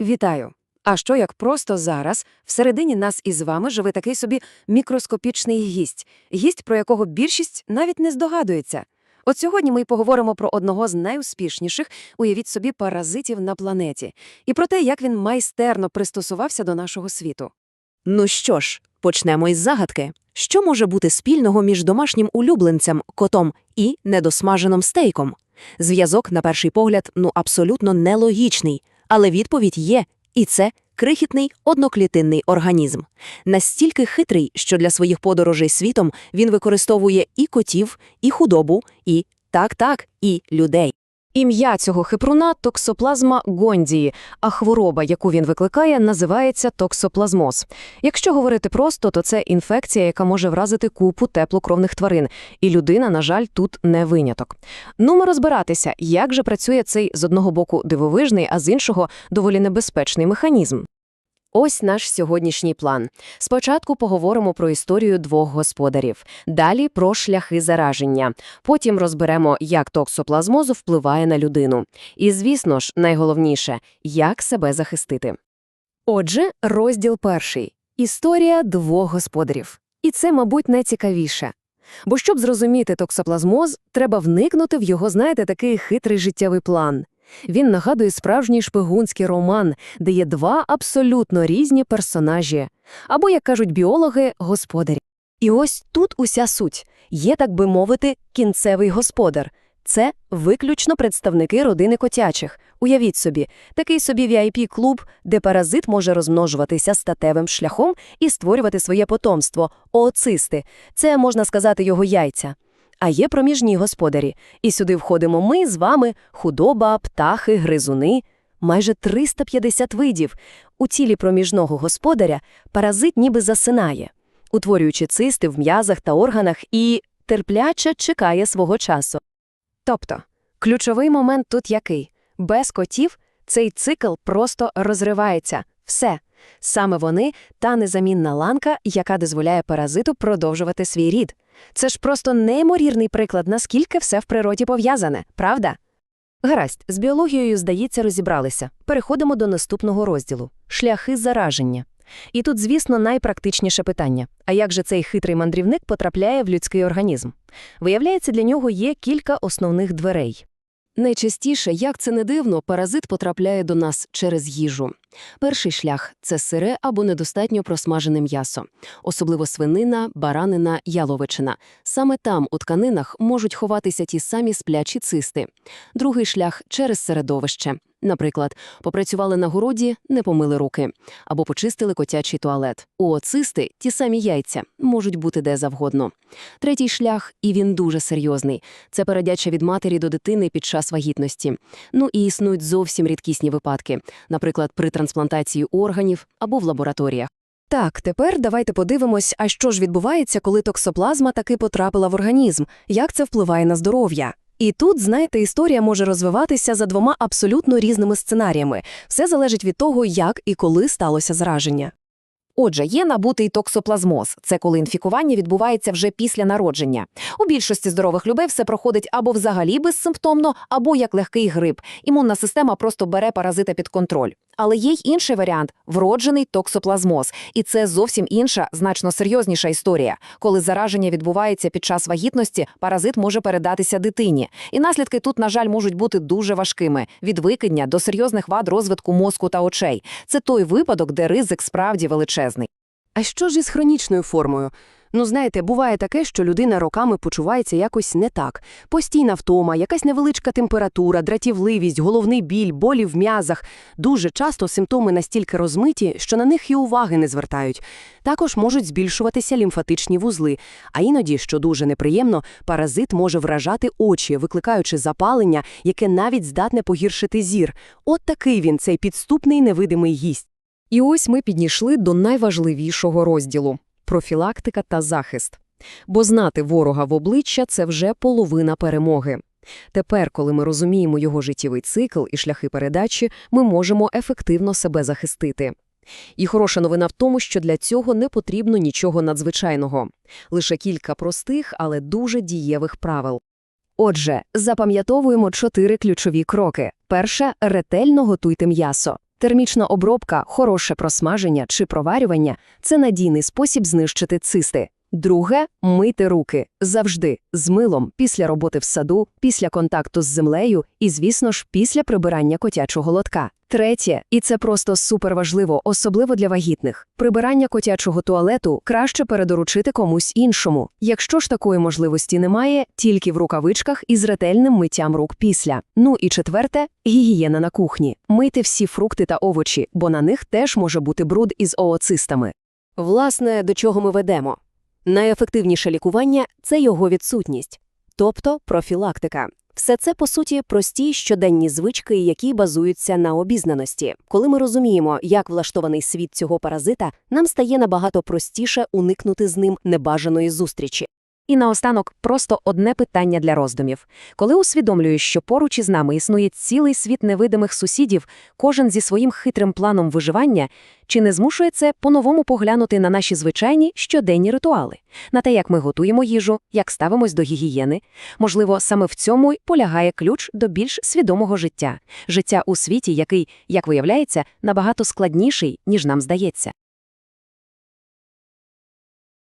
Вітаю! А що як просто зараз всередині нас із вами живе такий собі мікроскопічний гість, гість, про якого більшість навіть не здогадується. От сьогодні ми й поговоримо про одного з найуспішніших, уявіть собі, паразитів на планеті, і про те, як він майстерно пристосувався до нашого світу. Ну що ж, почнемо із загадки. Що може бути спільного між домашнім улюбленцем, котом і недосмаженим стейком? Зв'язок, на перший погляд, ну абсолютно нелогічний, але відповідь є, і це крихітний одноклітинний організм. Настільки хитрий, що для своїх подорожей світом він використовує і котів, і худобу, і так-так, і людей. Ім'я цього хипруна – токсоплазма гондії, а хвороба, яку він викликає, називається токсоплазмоз. Якщо говорити просто, то це інфекція, яка може вразити купу теплокровних тварин, і людина, на жаль, тут не виняток. Ну, ми розбиратися, як же працює цей з одного боку дивовижний, а з іншого доволі небезпечний механізм. Ось наш сьогоднішній план. Спочатку поговоримо про історію двох господарів, далі про шляхи зараження. Потім розберемо, як токсоплазмозу впливає на людину. І, звісно ж, найголовніше як себе захистити. Отже, розділ перший історія двох господарів. І це, мабуть, найцікавіше. Бо щоб зрозуміти токсоплазмоз, треба вникнути в його, знаєте, такий хитрий життєвий план. Він нагадує справжній шпигунський роман, де є два абсолютно різні персонажі, або, як кажуть біологи, господарі. І ось тут уся суть. Є, так би мовити, кінцевий господар. Це виключно представники родини котячих. Уявіть собі, такий собі VIP-клуб, де паразит може розмножуватися статевим шляхом і створювати своє потомство – ooцисти. Це, можна сказати, його яйця. А є проміжні господарі. І сюди входимо ми з вами, худоба, птахи, гризуни. Майже 350 видів. У тілі проміжного господаря паразит ніби засинає, утворюючи цисти в м'язах та органах і терпляче чекає свого часу. Тобто, ключовий момент тут який? Без котів цей цикл просто розривається. Все. Саме вони – та незамінна ланка, яка дозволяє паразиту продовжувати свій рід. Це ж просто неймовірний приклад, наскільки все в природі пов'язане, правда? Гаразд, з біологією, здається, розібралися. Переходимо до наступного розділу – шляхи зараження. І тут, звісно, найпрактичніше питання. А як же цей хитрий мандрівник потрапляє в людський організм? Виявляється, для нього є кілька основних дверей. Найчастіше, як це не дивно, паразит потрапляє до нас через їжу. Перший шлях – це сире або недостатньо просмажене м'ясо, особливо свинина, баранина, яловичина. Саме там, у тканинах, можуть ховатися ті самі сплячі цисти. Другий шлях – через середовище. Наприклад, попрацювали на городі, не помили руки, або почистили котячий туалет. У цисти – ті самі яйця, можуть бути де завгодно. Третій шлях, і він дуже серйозний – це передача від матері до дитини під час вагітності. Ну і існують зовсім рідкісні випадки, наприклад, при трансплантації органів або в лабораторіях. Так, тепер давайте подивимось, а що ж відбувається, коли токсоплазма таки потрапила в організм, як це впливає на здоров'я. І тут, знаєте, історія може розвиватися за двома абсолютно різними сценаріями. Все залежить від того, як і коли сталося зараження. Отже, є набутий токсоплазмоз. Це коли інфікування відбувається вже після народження. У більшості здорових людей все проходить або взагалі безсимптомно, або як легкий грип. Імунна система просто бере паразита під контроль. Але є й інший варіант – вроджений токсоплазмоз. І це зовсім інша, значно серйозніша історія. Коли зараження відбувається під час вагітності, паразит може передатися дитині. І наслідки тут, на жаль, можуть бути дуже важкими – від викидня до серйозних вад розвитку мозку та очей. Це той випадок, де ризик справді величезний. А що ж із хронічною формою? Ну, знаєте, буває таке, що людина роками почувається якось не так. Постійна втома, якась невеличка температура, дратівливість, головний біль, болі в м'язах. Дуже часто симптоми настільки розмиті, що на них і уваги не звертають. Також можуть збільшуватися лімфатичні вузли, а іноді, що дуже неприємно, паразит може вражати очі, викликаючи запалення, яке навіть здатне погіршити зір. От такий він, цей підступний невидимий гість. І ось ми підійшли до найважливішого розділу – профілактика та захист. Бо знати ворога в обличчя – це вже половина перемоги. Тепер, коли ми розуміємо його життєвий цикл і шляхи передачі, ми можемо ефективно себе захистити. І хороша новина в тому, що для цього не потрібно нічого надзвичайного. Лише кілька простих, але дуже дієвих правил. Отже, запам'ятовуємо чотири ключові кроки. Перше – ретельно готуйте м'ясо. Термічна обробка, хороше просмаження чи проварювання – це надійний спосіб знищити цисти. Друге – мити руки. Завжди. З милом, після роботи в саду, після контакту з землею і, звісно ж, після прибирання котячого лотка. Третє, і це просто суперважливо, особливо для вагітних. Прибирання котячого туалету краще передоручити комусь іншому. Якщо ж такої можливості немає, тільки в рукавичках і з ретельним миттям рук після. Ну і четверте – гігієна на кухні. Мийте всі фрукти та овочі, бо на них теж може бути бруд із ooцистами. Власне, до чого ми ведемо? Найефективніше лікування – це його відсутність, тобто профілактика. Все це, по суті, прості щоденні звички, які базуються на обізнаності. Коли ми розуміємо, як влаштований світ цього паразита, нам стає набагато простіше уникнути з ним небажаної зустрічі. І наостанок просто одне питання для роздумів. Коли усвідомлюєш, що поруч із нами існує цілий світ невидимих сусідів, кожен зі своїм хитрим планом виживання, чи не змушує це по-новому поглянути на наші звичайні щоденні ритуали? На те, як ми готуємо їжу, як ставимось до гігієни? Можливо, саме в цьому й полягає ключ до більш свідомого життя. Життя у світі, який, як виявляється, набагато складніший, ніж нам здається.